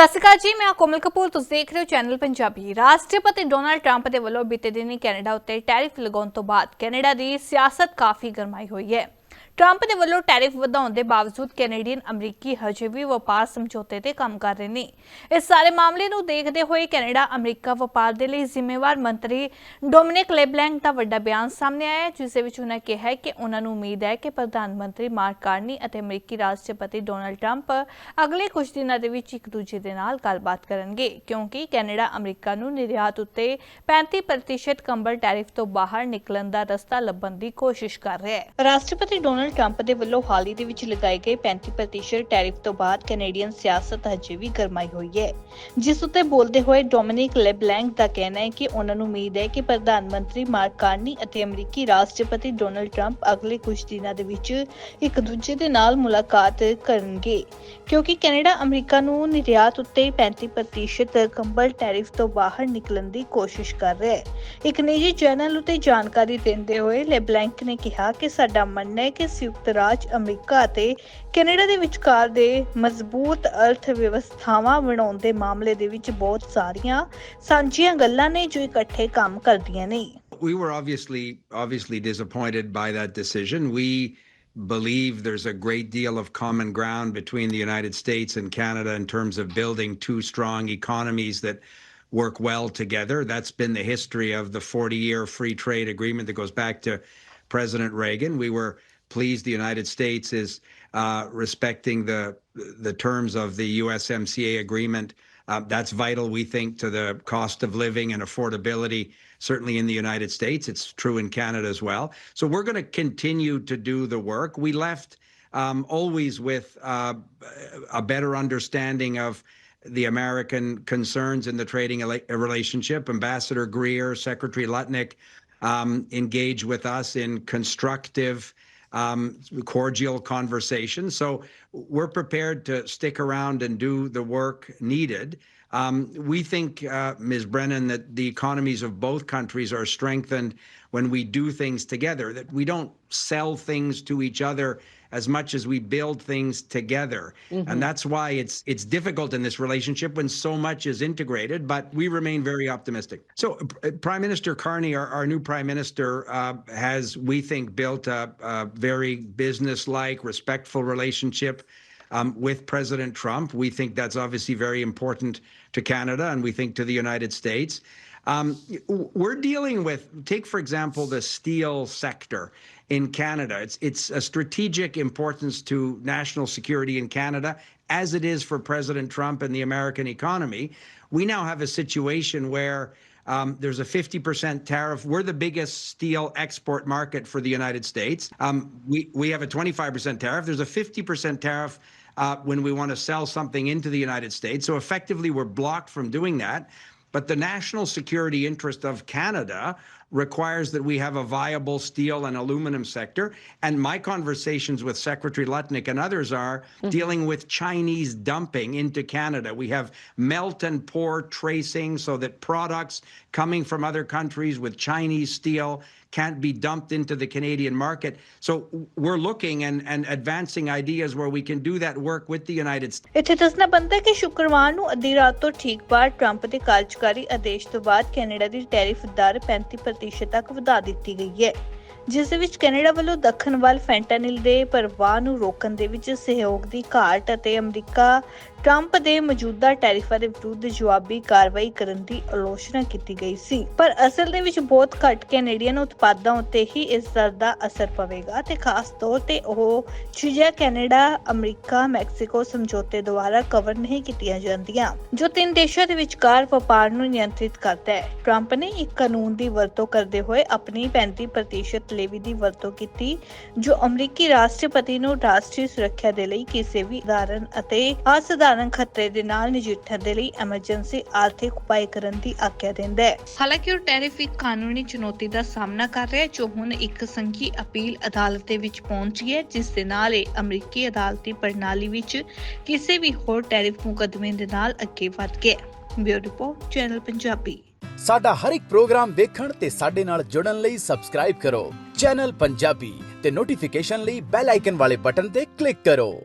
ਸਤਿ ਸ਼੍ਰੀ ਅਕਾਲ ਜੀ, ਮੈਂ ਕੋਮਲ ਕਪੂਰ। ਤੁਸੀਂ ਦੇਖ ਰਹੇ ਹੋ ਚੈਨਲ ਪੰਜਾਬੀ। ਰਾਸ਼ਟਰਪਤੀ ਡੋਨਲਡ ਟਰੰਪ ਦੇ ਵੱਲੋਂ ਬੀਤੇ ਦਿਨੀ ਕੈਨੇਡਾ ਉੱਤੇ ਟੈਰਿਫ ਲਗਾਉਣ ਤੋਂ ਬਾਅਦ ਕੈਨੇਡਾ ਦੀ ਸਿਆਸਤ ਕਾਫੀ ਗਰਮਾਈ ਹੋਈ ਹੈ। ਟਰੰਪ ਦੇ ਵੱਲੋਂ ਟੈਰਿਫ ਵਧਾਉਣ ਦੇ ਬਾਵਜੂਦ ਕੈਨੇਡੀਅਨ ਅਮਰੀਕੀ ਹਜੇ ਵੀ ਵਪਾਰ ਸਮਝੌਤੇ ਤੇ ਕੰਮ ਕਰ ਰਹੇ ਨੇ। ਇਸ ਸਾਰੇ ਮਾਮਲੇ ਨੂੰ ਦੇਖਦੇ ਹੋਏ ਕੈਨੇਡਾ ਅਮਰੀਕਾ ਵਪਾਰ ਦੇ ਲਈ ਜ਼ਿੰਮੇਵਾਰ ਮੰਤਰੀ ਡੋਮਿਨਿਕ ਲੇਬਲੈਂਕ ਦਾ ਵੱਡਾ ਬਿਆਨ ਸਾਹਮਣੇ ਆਇਆ ਹੈ, ਜਿਸ ਵਿੱਚ ਉਹਨਾਂ ਕਿਹਾ ਕਿ ਉਹਨਾਂ ਨੂੰ ਉਮੀਦ ਹੈ ਕਿ ਪ੍ਰਧਾਨ ਮੰਤਰੀ ਮਾਰਕ ਕਾਰਨੀ ਅਤੇ ਅਮਰੀਕੀ ਰਾਸ਼ਟਰਪਤੀ ਡੋਨਲਡ ਟਰੰਪ ਅਗਲੇ ਕੁਝ ਦਿਨਾਂ ਦੇ ਵਿੱਚ ਇੱਕ ਦੂਜੇ ਦੇ ਨਾਲ ਗੱਲਬਾਤ ਕਰਨਗੇ ਕਿਉਂਕਿ ਕੈਨੇਡਾ ਅਮਰੀਕਾ ਨੂੰ ਨਿਰਯਾਤ ਉੱਤੇ 35% ਕੰਬਲ ਟੈਰਿਫ ਤੋਂ ਬਾਹਰ ਨਿਕਲਣ ਦਾ ਰਸਤਾ ਲੱਭਣ ਦੀ ਕੋਸ਼ਿਸ਼ ਕਰ ਰਿਹਾ ਹੈ। ਰਾਸ਼ਟਰਪਤੀ ਡੋਨਲਡ ਟਰੰਪ ਦੇ ਵੱਲੋਂ ਹਾਲੀ ਦੇ ਵਿੱਚ ਲਗਾਏ ਗਏ 35% ਟੈਰਿਫ ਤੋਂ ਬਾਅਦ ਕੈਨੇਡੀਅਨ ਸਿਆਸਤ ਹਜੇ ਵੀ ਗਰਮਾਈ ਹੋਈ ਹੈ। ਜਿਸ ਉੱਤੇ ਬੋਲਦੇ ਹੋਏ ਡੋਮਿਨਿਕ ਲੈਬਲੈਂਕ ਦਾ ਕਹਿਣਾ ਹੈ ਕਿ ਉਹਨਾਂ ਨੂੰ ਉਮੀਦ ਹੈ ਕਿ ਪ੍ਰਧਾਨ ਮੰਤਰੀ ਮਾਰਕ ਕਾਰਨੀ ਅਤੇ ਅਮਰੀਕੀ ਰਾਸ਼ਟਰਪਤੀ ਡੋਨਾਲਡ ਟਰੰਪ ਅਗਲੇ ਕੁਝ ਦਿਨਾਂ ਦੇ ਵਿੱਚ ਇੱਕ ਦੂਜੇ ਦੇ ਨਾਲ ਮੁਲਾਕਾਤ ਕਰਨਗੇ। ਕਿਉਂਕਿ ਕੈਨੇਡਾ ਅਮਰੀਕਾ ਨੂੰ ਨਿਰਯਾਤ ਉੱਤੇ 35% ਕੰਬਲ ਟੈਰਿਫ ਤੋਂ ਬਾਹਰ ਨਿਕਲਣ ਦੀ ਕੋਸ਼ਿਸ਼ ਕਰ ਰਿਹਾ ਹੈ। ਇੱਕ ਨਿੱਜੀ ਚੈਨਲ ਉਤੇ ਜਾਣਕਾਰੀ ਦਿੰਦੇ ਹੋਏ ਲੈਬਲੈਂਕ ਨੇ ਕਿਹਾ ਕਿ ਸਾਡਾ ਮੰਨਣਾ ਹੈ ਕਿ ਸੰਯੁਕਤ ਰਾਜ ਅਮਰੀਕਾ ਅਤੇ ਕੈਨੇਡਾ ਦੇ ਵਿਚਕਾਰ ਦੇ ਮਜ਼ਬੂਤ ਅਰਥ ਵਿਵਸਥਾਵਾਂ ਬਣਾਉਣ ਦੇ ਮਾਮਲੇ ਦੇ ਵਿੱਚ ਬਹੁਤ ਸਾਰੀਆਂ ਸਾਂਝੀਆਂ ਗੱਲਾਂ ਨੇ ਜੋ ਇਕੱਠੇ ਕੰਮ ਕਰਦੀਆਂ ਨੇ we were obviously obviously disappointed by that decision. We believe there's a great deal of common ground between the United States and Canada in terms of building two strong economies that work well together. That's been the history of the 40-year free trade agreement that goes back to President Reagan. We were pleased the United States is uh, respecting the the terms of the USMCA agreement. Uh, that's vital, we think, to the cost of living and affordability, certainly in the United States. It's true in Canada as well. So we're going to continue to do the work. We left um, always with uh, a better understanding of the American concerns in the trading relationship. Ambassador Greer, Secretary Lutnick um, engaged with us in constructive um, cordial conversation. So we're prepared to stick around and do the work needed. Um, we think, uh, Ms. Brennan, that the economies of both countries are strengthened when we do things together, that we don't sell things to each other as much as we build things together. And that's why it's it's difficult in this relationship when so much is integrated, but we remain very optimistic. So uh, Prime Minister Carney, our, our new Prime Minister, uh, has, we think, built a, a very business-like, respectful relationship um, with President Trump. We think that's obviously very important to Canada and we think to the United States. Um, we're dealing with, take for example, the steel sector in Canada. It's it's a strategic importance to national security in Canada, as it is for President Trump and the American economy. We now have a situation where um, there's a 50% tariff. We're the biggest steel export market for the United States. Um, we, we have a 25% tariff. There's a 50% tariff Uh, when we want to sell something into the United States. So effectively, we're blocked from doing that. But the national security interest of Canada requires that we have a viable steel and aluminum sector. And my conversations with Secretary Lutnick and others are dealing with Chinese dumping into Canada. We have melt and pour tracing so that products coming from other countries with Chinese steel can't be dumped into the Canadian market. So we're looking and, and advancing ideas where we can do that work with the United States. ਇੱਥੇ ਦੱਸਣਾ ਬਣਦਾ ਹੈ ਕਿ ਸ਼ੁੱਕਰਵਾਰ ਨੂੰ ਅੱਧੀ ਰਾਤ ਤੋਂ ਠੀਕ ਬਾਅਦ ਟਰੰਪ ਦੇ ਕਾਰਜਕਾਰੀ ਆਦੇਸ਼ ਤੋਂ ਬਾਅਦ ਕੈਨੇਡਾ ਦੀ ਟੈਰਿਫ ਦਰ 35% ਤੱਕ ਵਧਾ ਦਿੱਤੀ ਗਈ ਹੈ, ਜਿਸ ਦੇ ਵਿੱਚ ਕੈਨੇਡਾ ਵੱਲੋਂ ਦੱਖਣ ਵੱਲ ਫੈਂਟਾਨਿਲ ਦੇ ਪ੍ਰਵਾਹ ਨੂੰ ਰੋਕਣ ਦੇ ਵਿੱਚ ਸਹਿਯੋਗ ਦੀ ਘਾਟ ਅਤੇ ਅਮਰੀਕਾ ਟਰੰਪ ਦੇ ਮੌਜੂਦਾ ਟੈਰਿਫਾਂ ਦੇ ਵਿਰੁੱਧ ਜਵਾਬੀ ਕਾਰਵਾਈ ਕਰਨ ਦੀ ਆਲੋਚਨਾ ਕੀਤੀ ਗਈ ਸੀ। ਪਰ ਅਸਲ ਦੇ ਵਿੱਚ ਬਹੁਤ ਘੱਟ ਕੈਨੇਡੀਅਨ ਉਤਪਾਦਾਂ ਉੱਤੇ ਹੀ ਇਸ ਦਰ ਦਾ ਅਸਰ ਪਵੇਗਾ ਤੇ ਖਾਸ ਤੌਰ ਤੇ ਉਹ ਚੀਜ਼ਾਂ ਕੈਨੇਡਾ, ਅਮਰੀਕਾ, ਮੈਕਸੀਕੋ ਸਮਝੌਤੇ ਦੁਆਰਾ ਕਵਰ ਨਹੀਂ ਕੀਤੀਆਂ ਜਾਂਦੀਆਂ, ਜੋ ਤਿੰਨ ਦੇਸ਼ਾਂ ਦੇ ਵਿਚਕਾਰ ਵਪਾਰ ਨੂੰ ਨਿਯੰਤਰਿਤ ਕਰਦਾ ਹੈ। ਟਰੰਪ ਨੇ ਇੱਕ ਕਾਨੂੰਨ ਦੀ ਵਰਤੋਂ ਕਰਦੇ ਹੋਏ ਆਪਣੀ 35% ਲੇਵੀ ਦੀ ਵਰਤੋਂ ਕੀਤੀ, ਜੋ ਅਮਰੀਕੀ ਰਾਸ਼ਟਰਪਤੀ ਨੂੰ ਰਾਸ਼ਟਰੀ ਸੁਰੱਖਿਆ ਦੇ ਲਈ ਕਿਸੇ ਵੀ ਉਦਾਹਰਨ ਅਤੇ ਅਸਧਾਰਨ ਖਤਰੇ ਦੇ ਨਾਲ ਨਜਿੱਠਣ ਦੇ ਲਈ ਐਮਰਜੈਂਸੀ ਆਰਥਿਕ ਉਪਾਅ ਕਰਨ ਦੀ ਆਗਿਆ ਦਿੰਦਾ ਹੈ। ਹਾਲਾਂਕਿ ਉਹ ਟੈਰਿਫ ਇੱਕ ਕਾਨੂੰਨੀ ਚੁਣੌਤੀ ਦਾ ਸਾਹਮਣਾ ਕਰ ਰਿਹਾ ਹੈ ਜੋ ਹੁਣ ਇੱਕ ਸੰਘੀ ਅਪੀਲ ਅਦਾਲਤ ਦੇ ਵਿੱਚ ਪਹੁੰਚੀ ਹੈ ਜਿਸ ਦੇ ਨਾਲ ਇਹ ਅਮਰੀਕੀ ਅਦਾਲਤੀ ਪ੍ਰਣਾਲੀ ਵਿੱਚ ਕਿਸੇ ਵੀ ਹੋਰ ਟੈਰਿਫ ਮੁਕੱਦਮੇ ਦੇ ਨਾਲ ਅੱਗੇ ਵਧ ਗਿਆ ਬਿਊਰੋ ਰਿਪੋਰਟ ਚੈਨਲ ਪੰਜਾਬੀ। ਸਾਡਾ ਹਰ ਇੱਕ ਪ੍ਰੋਗਰਾਮ ਦੇਖਣ ਤੇ ਸਾਡੇ ਨਾਲ ਜੁੜਨ ਲਈ ਸਬਸਕ੍ਰਾਈਬ ਕਰੋ। ਚੈਨਲ ਪੰਜਾਬੀ ਤੇ ਨੋਟੀਫਿਕੇਸ਼ਨ ਲਈ ਬੈਲ ਆਈਕਨ ਵਾਲੇ ਬਟਨ ਤੇ ਕਲਿੱਕ ਕਰੋ।